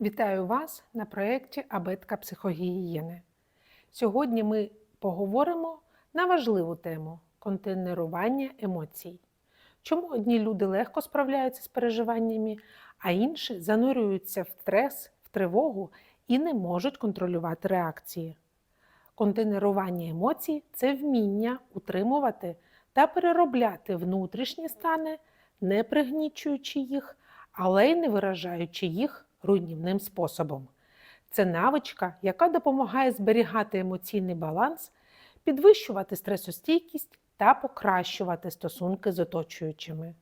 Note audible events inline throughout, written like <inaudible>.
Вітаю вас на проєкті Абетка психогігієни. Сьогодні ми поговоримо на важливу тему контейнерування емоцій. Чому одні люди легко справляються з переживаннями, а інші занурюються в стрес, в тривогу і не можуть контролювати реакції. Контейнерування емоцій це вміння утримувати та переробляти внутрішні стани, не пригнічуючи їх, але й не виражаючи їх руйнівним способом. Це навичка, яка допомагає зберігати емоційний баланс, підвищувати стресостійкість та покращувати стосунки з оточуючими.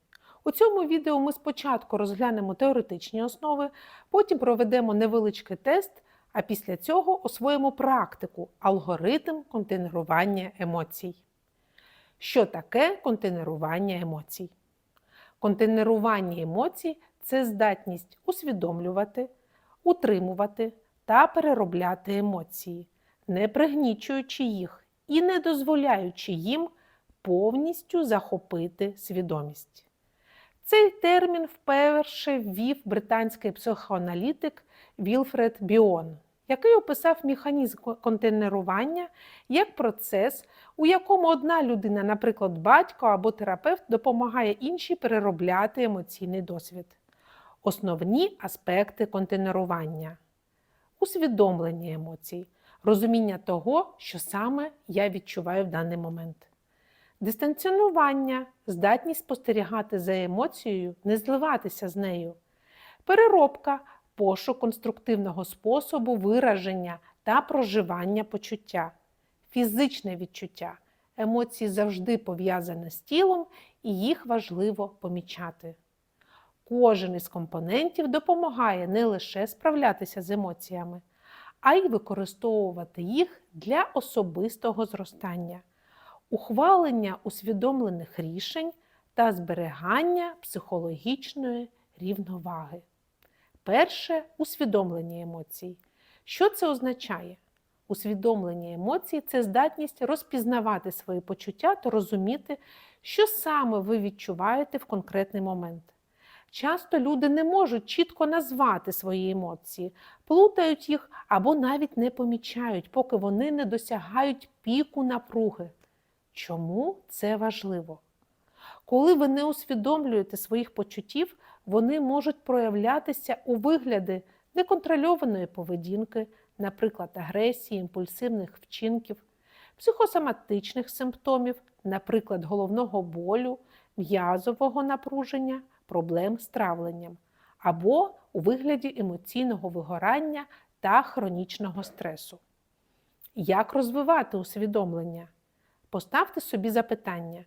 У цьому відео ми спочатку розглянемо теоретичні основи, потім проведемо невеличкий тест, а після цього освоїмо практику алгоритм контейнерування емоцій. Що таке контейнерування емоцій? Контейнерування емоцій це здатність усвідомлювати, утримувати та переробляти емоції, не пригнічуючи їх і не дозволяючи їм повністю захопити свідомість. Цей термін вперше ввів британський психоаналітик Вілфред Біон, який описав механізм контейнерування як процес, у якому одна людина, наприклад, батько або терапевт, допомагає іншій переробляти емоційний досвід. Основні аспекти контейнерування усвідомлення емоцій, розуміння того, що саме я відчуваю в даний момент. Дистанціонування, здатність спостерігати за емоцією, не зливатися з нею, переробка, пошук конструктивного способу вираження та проживання почуття, фізичне відчуття. Емоції завжди пов'язані з тілом і їх важливо помічати. Кожен із компонентів допомагає не лише справлятися з емоціями, а й використовувати їх для особистого зростання, ухвалення усвідомлених рішень та зберігання психологічної рівноваги. Перше усвідомлення емоцій. Що це означає? Усвідомлення емоцій це здатність розпізнавати свої почуття та розуміти, що саме ви відчуваєте в конкретний момент. Часто люди не можуть чітко назвати свої емоції, плутають їх або навіть не помічають, поки вони не досягають піку напруги. Чому це важливо? Коли ви не усвідомлюєте своїх почуттів, вони можуть проявлятися у вигляді неконтрольованої поведінки, наприклад, агресії, імпульсивних вчинків, психосоматичних симптомів, наприклад, головного болю, м'язового напруження, проблем з травленням, або у вигляді емоційного вигорання та хронічного стресу. Як розвивати усвідомлення? Поставте собі запитання,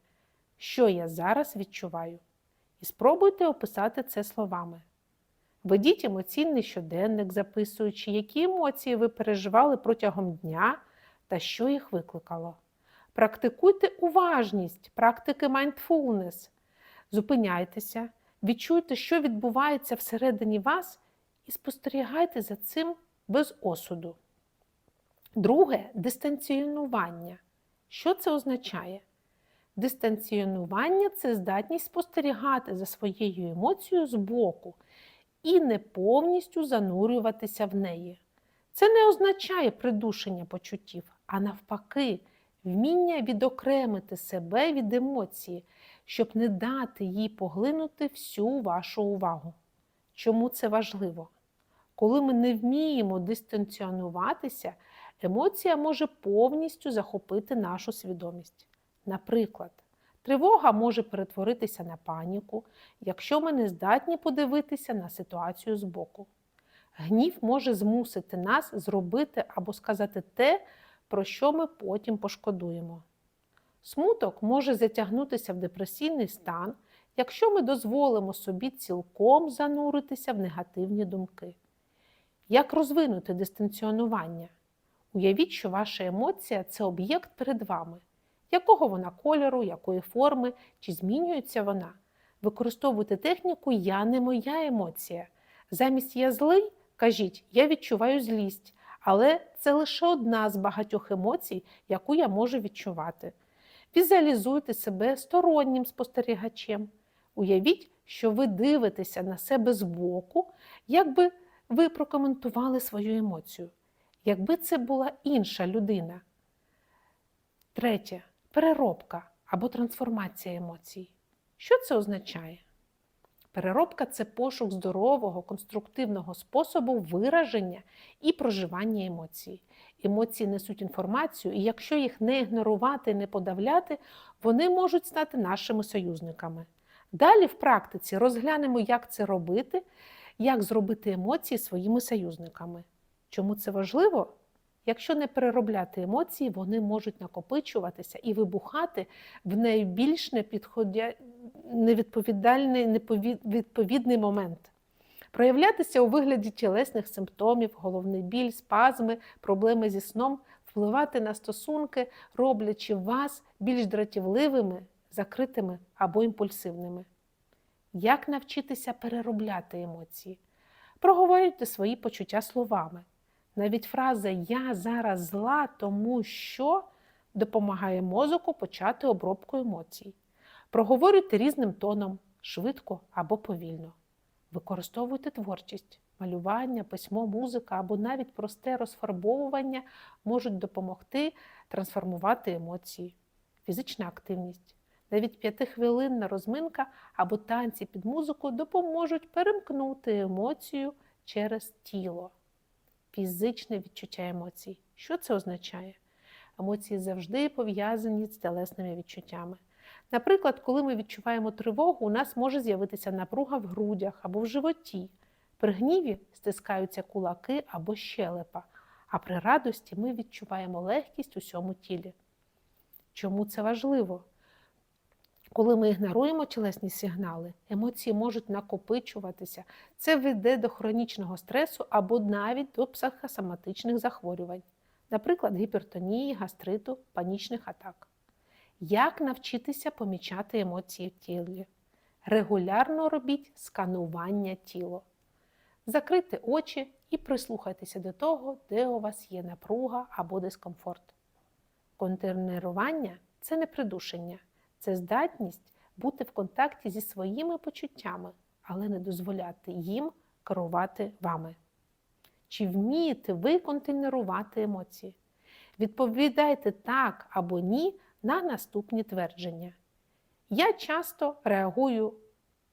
що я зараз відчуваю, і спробуйте описати це словами. Ведіть емоційний щоденник, записуючи, які емоції ви переживали протягом дня та що їх викликало. Практикуйте уважність, практики mindfulness. Зупиняйтеся, відчуйте, що відбувається всередині вас, і спостерігайте за цим без осуду. Друге дистанціонування. Що це означає? Дистанціонування це здатність спостерігати за своєю емоцією збоку і не повністю занурюватися в неї. Це не означає придушення почуттів, а навпаки, вміння відокремити себе від емоції, щоб не дати їй поглинути всю вашу увагу. Чому це важливо? Коли ми не вміємо дистанціонуватися, емоція може повністю захопити нашу свідомість. Наприклад, тривога може перетворитися на паніку, якщо ми не здатні подивитися на ситуацію збоку. Гнів може змусити нас зробити або сказати те, про що ми потім пошкодуємо. Смуток може затягнутися в депресійний стан, якщо ми дозволимо собі цілком зануритися в негативні думки. Як розвинути дистанціонування? Уявіть, що ваша емоція це об'єкт перед вами. Якого вона кольору, якої форми, чи змінюється вона? Використовуйте техніку Я не моя емоція. Замість я злий, кажіть, я відчуваю злість, але це лише одна з багатьох емоцій, яку я можу відчувати. Візуалізуйте себе стороннім спостерігачем. Уявіть, що ви дивитеся на себе збоку, якби ви прокоментували свою емоцію? Якби це була інша людина? Третє переробка або трансформація емоцій. Що це означає? Переробка це пошук здорового, конструктивного способу вираження і проживання емоцій. Емоції несуть інформацію, і якщо їх не ігнорувати, не подавляти, вони можуть стати нашими союзниками. Далі в практиці розглянемо, як це робити, як зробити емоції своїми союзниками. Чому це важливо? Якщо не переробляти емоції, вони можуть накопичуватися і вибухати в найбільш невідповідальний невідповідний момент, проявлятися у вигляді тілесних симптомів, головний біль, спазми, проблеми зі сном, впливати на стосунки, роблячи вас більш дратівливими, закритими або імпульсивними. Як навчитися переробляти емоції? Проговорюйте свої почуття словами. Навіть фраза Я зараз зла, тому що допомагає мозоку почати обробку емоцій. Проговорюйте різним тоном, швидко або повільно. Використовуйте творчість, малювання, письмо, музика або навіть просте розфарбовування можуть допомогти трансформувати емоції, фізична активність. Навіть п'ятихвилинна розминка або танці під музику допоможуть перемкнути емоцію через тіло фізичне відчуття емоцій. Що це означає? Емоції завжди пов'язані з тілесними відчуттями. Наприклад, коли ми відчуваємо тривогу, у нас може з'явитися напруга в грудях або в животі. При гніві стискаються кулаки або щелепа, а при радості ми відчуваємо легкість у всьому тілі. Чому це важливо? Коли ми ігноруємо тілесні сигнали, емоції можуть накопичуватися. Це веде до хронічного стресу або навіть до психосоматичних захворювань, наприклад, гіпертонії, гастриту, панічних атак. Як навчитися помічати емоції в тілі? Регулярно робіть сканування тіла. Закрийте очі і прислухайтеся до того, де у вас є напруга або дискомфорт. Контейнерування – це не придушення. Це здатність бути в контакті зі своїми почуттями, але не дозволяти їм керувати вами. Чи вмієте ви контейнерувати емоції? Відповідайте так або ні на наступні твердження. Я часто реагую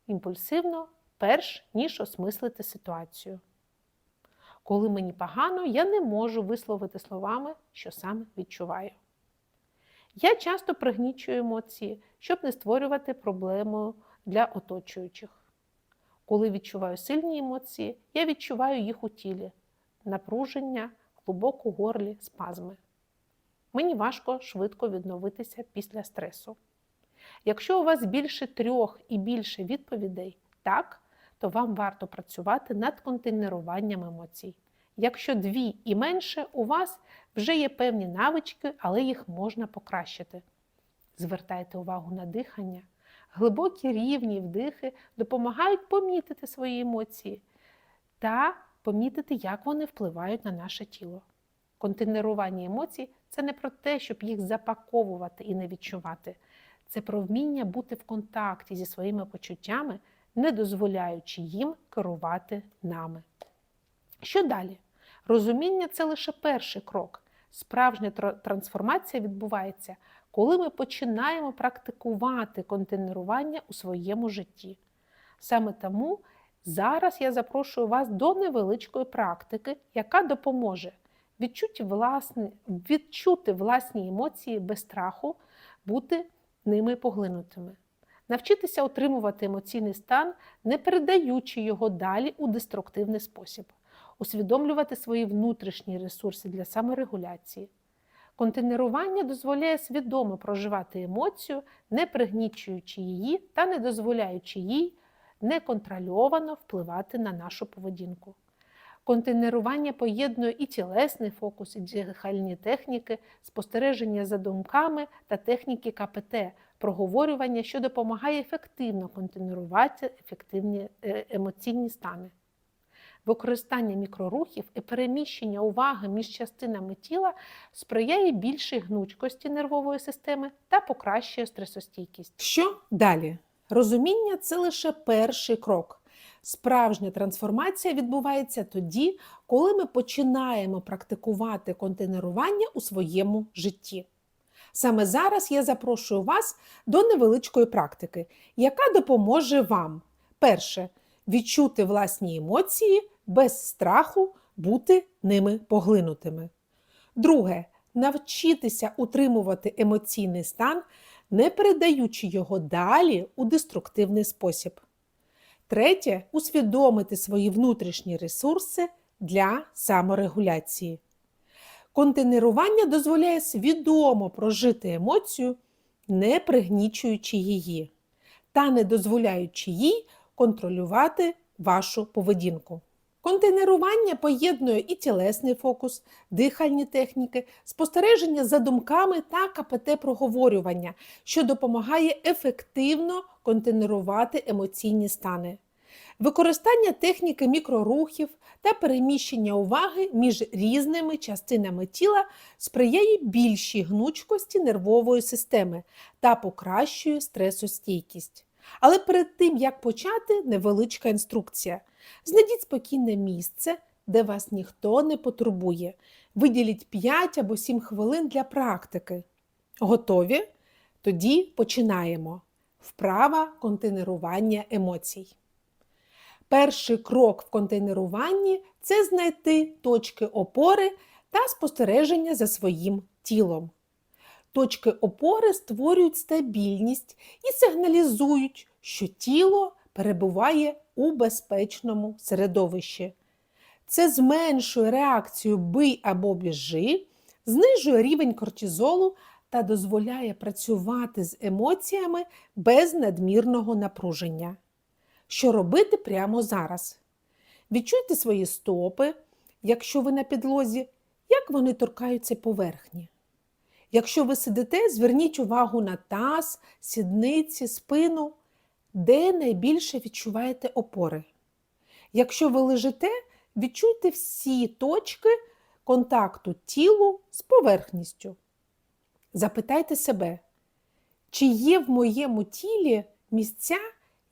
імпульсивно, перш ніж осмислити ситуацію. Коли мені погано, я не можу висловити словами, що саме відчуваю. Я часто пригнічую емоції, щоб не створювати проблему для оточуючих. Коли відчуваю сильні емоції, я відчуваю їх у тілі, напруження, глибоко горлі, спазми. Мені важко швидко відновитися після стресу. Якщо у вас більше трьох і більше відповідей, так, то вам варто працювати над контейнеруванням емоцій. Якщо дві і менше, у вас вже є певні навички, але їх можна покращити. Звертайте увагу на дихання. Глибокі рівні вдихи допомагають помітити свої емоції та помітити, як вони впливають на наше тіло. Контейнерування емоцій це не про те, щоб їх запаковувати і не відчувати. Це про вміння бути в контакті зі своїми почуттями, не дозволяючи їм керувати нами. Що далі? Розуміння це лише перший крок. Справжня трансформація відбувається, коли ми починаємо практикувати контейнерування у своєму житті. Саме тому зараз я запрошую вас до невеличкої практики, яка допоможе відчути власні, відчути власні емоції без страху, бути ними поглинутими. Навчитися отримувати емоційний стан, не передаючи його далі у деструктивний спосіб усвідомлювати свої внутрішні ресурси для саморегуляції. Контейнерування дозволяє свідомо проживати емоцію, не пригнічуючи її та не дозволяючи їй неконтрольовано впливати на нашу поведінку. Контейнерування поєднує і тілесний фокус, і дихальні техніки, спостереження за думками та техніки КПТ, проговорювання, що допомагає ефективно контейнерувати ефективні е, емоційні стани. Використання мікрорухів і переміщення уваги між частинами тіла сприяє більшій гнучкості нервової системи та покращує стресостійкість. Що далі? Розуміння це лише перший крок. Справжня трансформація відбувається тоді, коли ми починаємо практикувати контейнерування у своєму житті. Саме зараз я запрошую вас до невеличкої практики, яка допоможе вам перше відчути власні емоції без страху бути ними поглинутими. Друге навчитися утримувати емоційний стан, не передаючи його далі у деструктивний спосіб. Третє усвідомити свої внутрішні ресурси для саморегуляції. Контейнерування дозволяє свідомо прожити емоцію, не пригнічуючи її, та не дозволяючи їй контролювати вашу поведінку. Контейнерування поєднує і тілесний фокус, дихальні техніки, спостереження за думками та КПТ-проговорювання, що допомагає ефективно контейнерувати емоційні стани. Використання техніки мікрорухів та переміщення уваги між різними частинами тіла сприяє більшій гнучкості нервової системи та покращує стресостійкість. Але перед тим, як почати, невеличка інструкція. Знайдіть спокійне місце, де вас ніхто не потурбує. Виділіть 5 або 7 хвилин для практики. Готові? Тоді починаємо. Вправа контейнерування емоцій. Перший крок в контейнеруванні це знайти точки опори та спостереження за своїм тілом. Точки опори створюють стабільність і сигналізують, що тіло перебуває у безпечному середовищі. Це зменшує реакцію бий або біжи, знижує рівень кортизолу та дозволяє працювати з емоціями без надмірного напруження. Що робити прямо зараз? Відчуйте свої стопи, якщо ви на підлозі, як вони торкаються поверхні. Якщо ви сидите, зверніть увагу на таз, сідниці, спину, де найбільше відчуваєте опори. Якщо ви лежите, відчуйте всі точки контакту тілу з поверхністю. Запитайте себе, чи є в моєму тілі місця,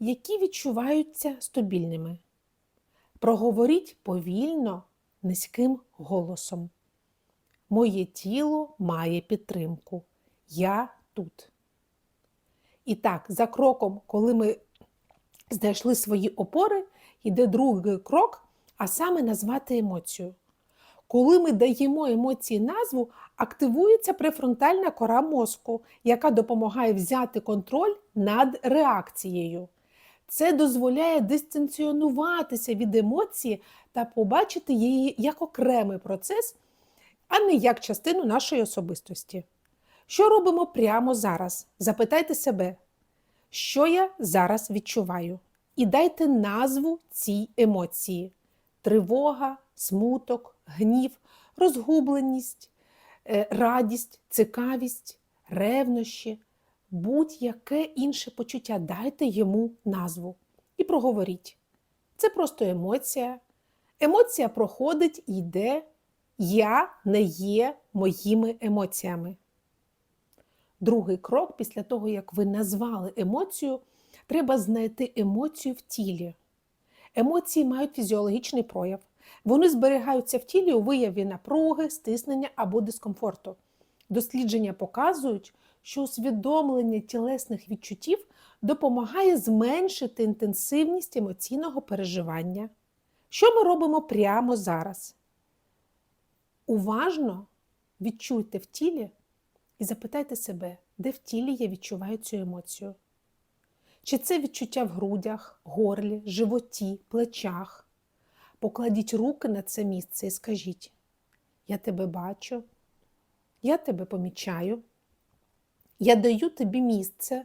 які відчуваються стабільними. Проговоріть повільно, низьким голосом. Моє тіло має підтримку. Я тут. І так, за кроком, коли ми знайшли свої опори, йде другий крок, а саме назвати емоцію. Коли ми даємо емоції назву, активується префронтальна кора мозку, яка допомагає взяти контроль над реакцією. Це дозволяє дистанціонуватися від емоції та побачити її як окремий процес, а не як частину нашої особистості. Що робимо прямо зараз? Запитайте себе, що я зараз відчуваю? І дайте назву цій емоції: тривога, смуток, гнів, розгубленість, е, радість, цікавість, ревнощі, будь-яке інше почуття. Дайте йому назву і проговоріть. Це просто емоція. Емоція проходить і йде. Я не є моїми емоціями. Другий крок, після того, як ви назвали емоцію, треба знайти емоцію в тілі. Емоції мають фізіологічний прояв. Вони зберігаються в тілі у вияві напруги, стиснення або дискомфорту. Дослідження показують, що усвідомлення тілесних відчуттів допомагає зменшити інтенсивність емоційного переживання. Що ми робимо прямо зараз? Уважно відчуйте в тілі і запитайте себе, де в тілі я відчуваю цю емоцію. Чи це відчуття в грудях, горлі, животі, плечах? Покладіть руки на це місце і скажіть: Я тебе бачу, я тебе помічаю, я даю тобі місце,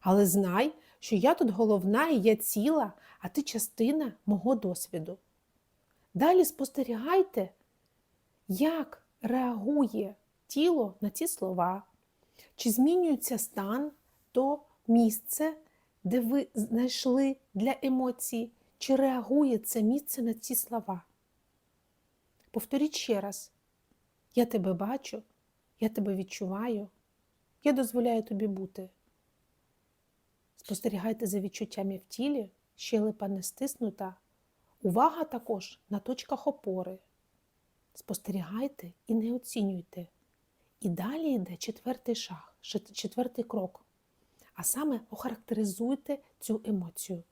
але знай, що я тут головна і я ціла, а ти частина мого досвіду. Далі спостерігайте, як реагує тіло на ці слова, чи змінюється стан то місце, де ви знайшли для емоцій, чи реагує це місце на ці слова. Повторіть ще раз: я тебе бачу, я тебе відчуваю, я дозволяю тобі бути. Спостерігайте за відчуттями в тілі щелепа не стиснута. Увага також на точках опори. Спостерігайте і не оцінюйте. І далі йде четвертий шаг, четвертий крок. А саме охарактеризуйте цю емоцію.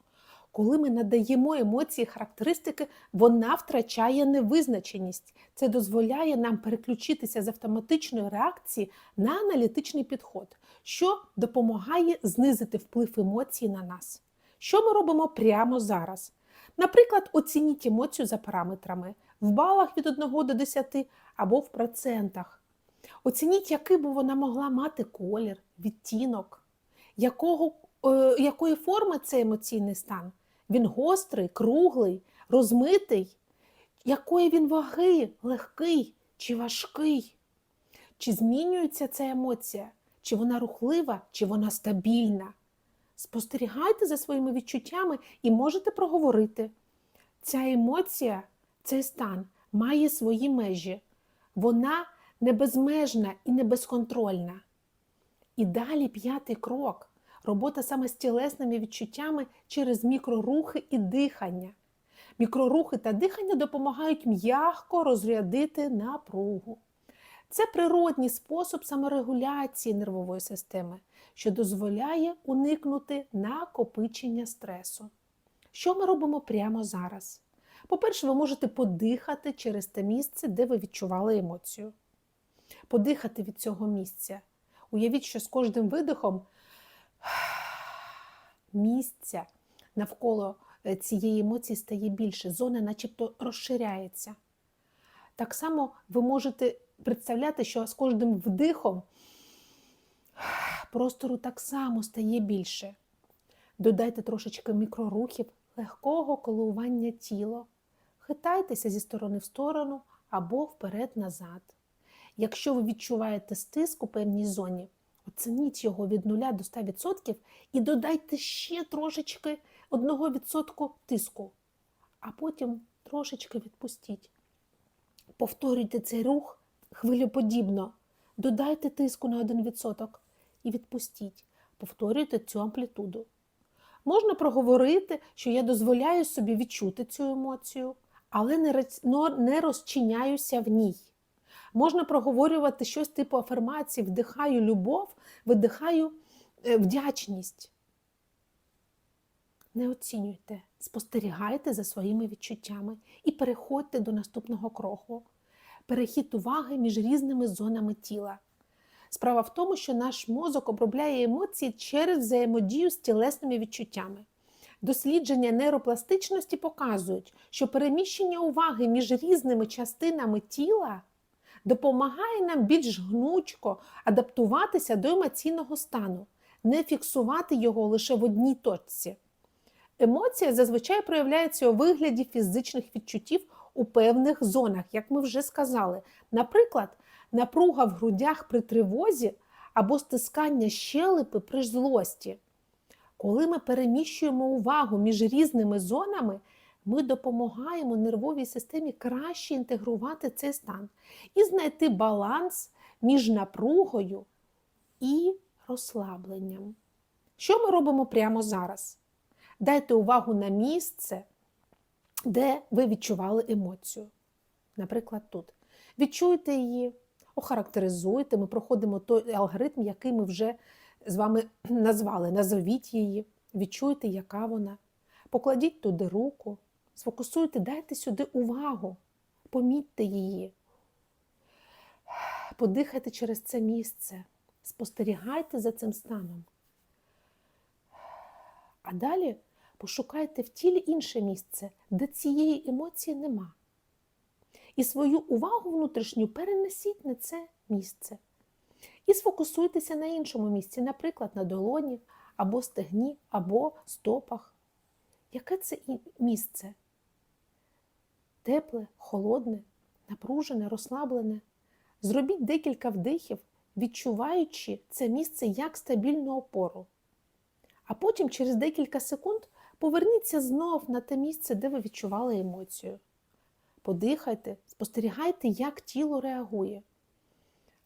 Коли ми надаємо емоції характеристики, вона втрачає невизначеність. Це дозволяє нам переключитися з автоматичної реакції на аналітичний підход, що допомагає знизити вплив емоцій на нас. Що ми робимо прямо зараз? Наприклад, оцініть емоцію за параметрами в балах від 1 до 10 або в процентах. Оцініть, який би вона могла мати колір, відтінок, якого, е, якої форми цей емоційний стан. Він гострий, круглий, розмитий, якої він ваги, легкий чи важкий. Чи змінюється ця емоція, чи вона рухлива, чи вона стабільна. Спостерігайте за своїми відчуттями і можете проговорити. Ця емоція, цей стан має свої межі. Вона не безмежна і не безконтрольна. І далі п'ятий крок робота саме з тілесними відчуттями через мікрорухи і дихання. Мікрорухи та дихання допомагають м'ягко розрядити напругу. Це природній спосіб саморегуляції нервової системи, що дозволяє уникнути накопичення стресу. Що ми робимо прямо зараз? По-перше, ви можете подихати через те місце, де ви відчували емоцію. Подихати від цього місця. Уявіть, що з кожним видихом <sighs> місця навколо е, цієї емоції стає більше, зона начебто розширяється. Так само ви можете представляти, що з кожним вдихом <sighs> простору так само стає більше. Додайте трошечки мікрорухів, легкого коливання тіла. Хитайтеся зі сторони в сторону або вперед-назад. Якщо ви відчуваєте стиск у певній зоні, оцініть його від 0 до 100% і додайте ще трошечки 1% тиску, а потім трошечки відпустіть. Повторюйте цей рух хвилеподібно. Додайте тиску на 1% і відпустіть. Повторюйте цю амплітуду. Можна проговорити, що я дозволяю собі відчути цю емоцію, але не розчиняюся в ній. Можна проговорювати щось типу афірмації, вдихаю любов, видихаю е, вдячність. Не оцінюйте, спостерігайте за своїми відчуттями і переходьте до наступного кроку. Перехід уваги між різними зонами тіла. Справа в тому, що наш мозок обробляє емоції через взаємодію з тілесними відчуттями. Дослідження нейропластичності показують, що переміщення уваги між різними частинами тіла допомагає нам більш гнучко адаптуватися до емоційного стану, не фіксувати його лише в одній точці. Емоція зазвичай проявляється у вигляді фізичних відчуттів у певних зонах, як ми вже сказали. Наприклад, напруга в грудях при тривозі або стискання щелепи при злості. Коли ми переміщуємо увагу між різними зонами, ми допомагаємо нервовій системі краще інтегрувати цей стан і знайти баланс між напругою і розслабленням. Що ми робимо прямо зараз? Дайте увагу на місце, де ви відчували емоцію. Наприклад, тут. Відчуйте її, охарактеризуйте. Ми проходимо той алгоритм, який ми вже з вами <clears throat> назвали. Назовіть її, відчуйте, яка вона. Покладіть туди руку, сфокусуйте, дайте сюди увагу, помітьте її. <sighs> Подихайте через це місце, спостерігайте за цим станом. А далі пошукайте в тілі інше місце, де цієї емоції нема. І свою увагу внутрішню перенесіть на це місце. І сфокусуйтеся на іншому місці, наприклад, на долоні, або стегні, або стопах. Яке це місце? Тепле, холодне, напружене, розслаблене. Зробіть декілька вдихів, відчуваючи це місце як стабільну опору. А потім, через декілька секунд, поверніться знов на те місце, де ви відчували емоцію. Подихайте, спостерігайте, як тіло реагує.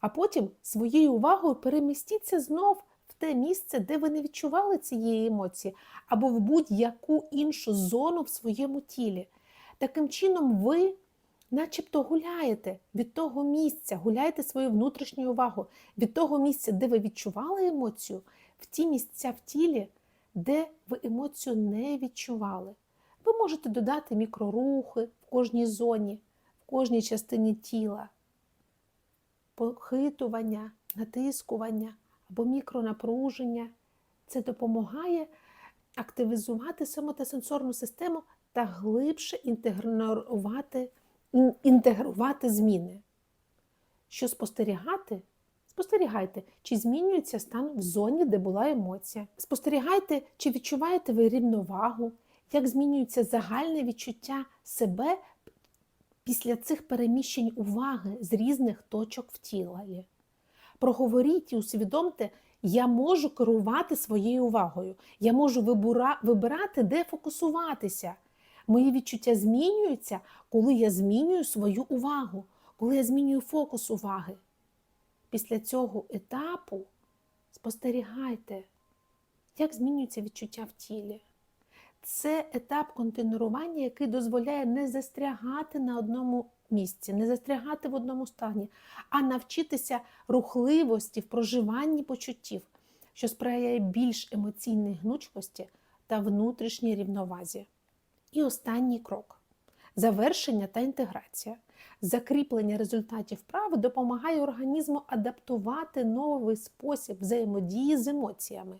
А потім своєю увагою перемістіться знов в те місце, де ви не відчували цієї емоції, або в будь-яку іншу зону в своєму тілі. Таким чином, ви начебто гуляєте від того місця, гуляєте свою внутрішню увагу від того місця, де ви відчували емоцію, в ті місця в тілі, де ви емоцію не відчували. Ви можете додати мікрорухи в кожній зоні, в кожній частині тіла, похитування, натискування або мікронапруження. Це допомагає активізувати самотесенсорну систему та глибше інтегрувати, інтегрувати зміни. Що спостерігати? Спостерігайте, чи змінюється стан в зоні, де була емоція. Спостерігайте, чи відчуваєте ви рівновагу, як змінюється загальне відчуття себе після цих переміщень уваги з різних точок в тілі. Проговоріть і усвідомте, я можу керувати своєю увагою, я можу вибура- вибирати, де фокусуватися. Мої відчуття змінюються, коли я змінюю свою увагу, коли я змінюю фокус уваги. Після цього етапу спостерігайте, як змінюється відчуття в тілі. Це етап контейнерування, який дозволяє не застрягати на одному місці, не застрягати в одному стані, а навчитися рухливості в проживанні почуттів, що сприяє більш емоційній гнучкості та внутрішній рівновазі. І останній крок завершення та інтеграція. Закріплення результатів вправи допомагає організму адаптувати новий спосіб взаємодії з емоціями.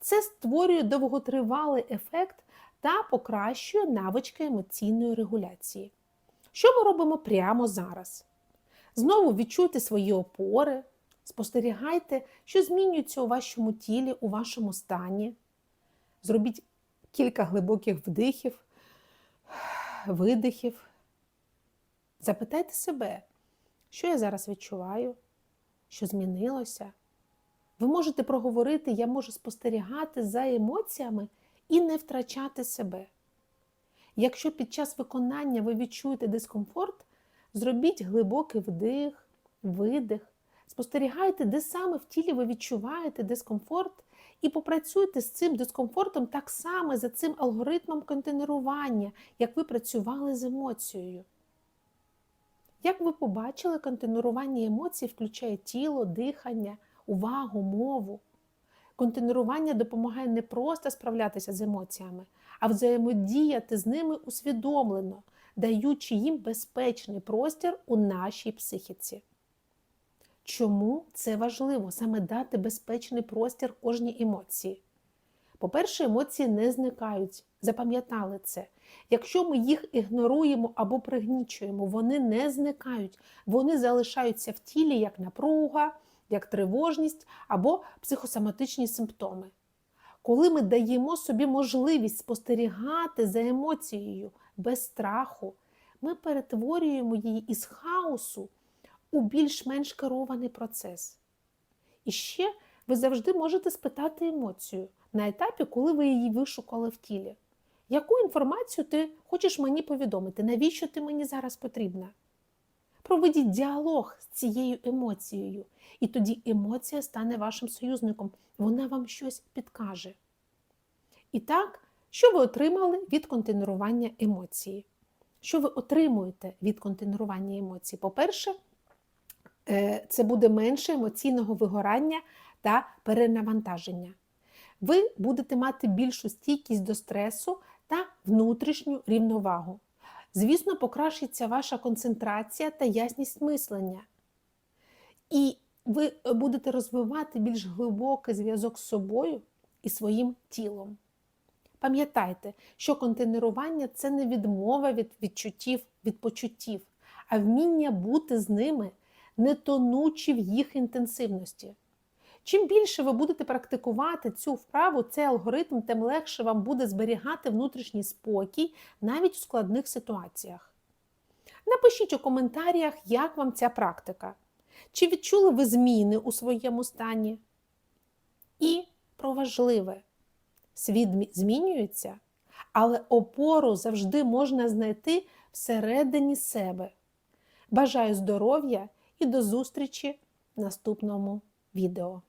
Це створює довготривалий ефект та покращує навички емоційної регуляції. Що ми робимо прямо зараз? Знову відчуйте свої опори, спостерігайте, що змінюється у вашому тілі, у вашому стані. Зробіть кілька глибоких вдихів, видихів. Запитайте себе, що я зараз відчуваю, що змінилося. Ви можете проговорити, я можу спостерігати за емоціями і не втрачати себе. Якщо під час виконання ви відчуєте дискомфорт, зробіть глибокий вдих, видих, спостерігайте, де саме в тілі ви відчуваєте дискомфорт, і попрацюйте з цим дискомфортом так само за цим алгоритмом контейнерування, як ви працювали з емоцією. Як ви побачили, контейнерування емоцій включає тіло, дихання, увагу, мову. Контейнерування допомагає не просто справлятися з емоціями, а взаємодіяти з ними усвідомлено, даючи їм безпечний простір у нашій психіці. Чому це важливо саме дати безпечний простір кожній емоції? По-перше, емоції не зникають. Запам'ятали це. Якщо ми їх ігноруємо або пригнічуємо, вони не зникають, вони залишаються в тілі як напруга, як тривожність або психосоматичні симптоми. Коли ми даємо собі можливість спостерігати за емоцією без страху, ми перетворюємо її із хаосу у більш-менш керований процес. І ще ви завжди можете спитати емоцію на етапі, коли ви її вишукали в тілі. Яку інформацію ти хочеш мені повідомити? Навіщо ти мені зараз потрібна? Проведіть діалог з цією емоцією, і тоді емоція стане вашим союзником, вона вам щось підкаже. І так, що ви отримали від контейнерування емоції? Що ви отримуєте від контейнерування емоцій? По-перше, е, це буде менше емоційного вигорання та перенавантаження. Ви будете мати більшу стійкість до стресу та внутрішню рівновагу. Звісно, покращиться ваша концентрація та ясність мислення. І ви будете розвивати більш глибокий зв'язок з собою і своїм тілом. Пам'ятайте, що контейнерування це не відмова від відчуттів, від почуттів, а вміння бути з ними, не тонучи в їх інтенсивності. Чим більше ви будете практикувати цю вправу, цей алгоритм, тим легше вам буде зберігати внутрішній спокій навіть у складних ситуаціях. Напишіть у коментарях, як вам ця практика. Чи відчули ви зміни у своєму стані? І про важливе: світ змінюється, але опору завжди можна знайти всередині себе. Бажаю здоров'я і до зустрічі в наступному відео.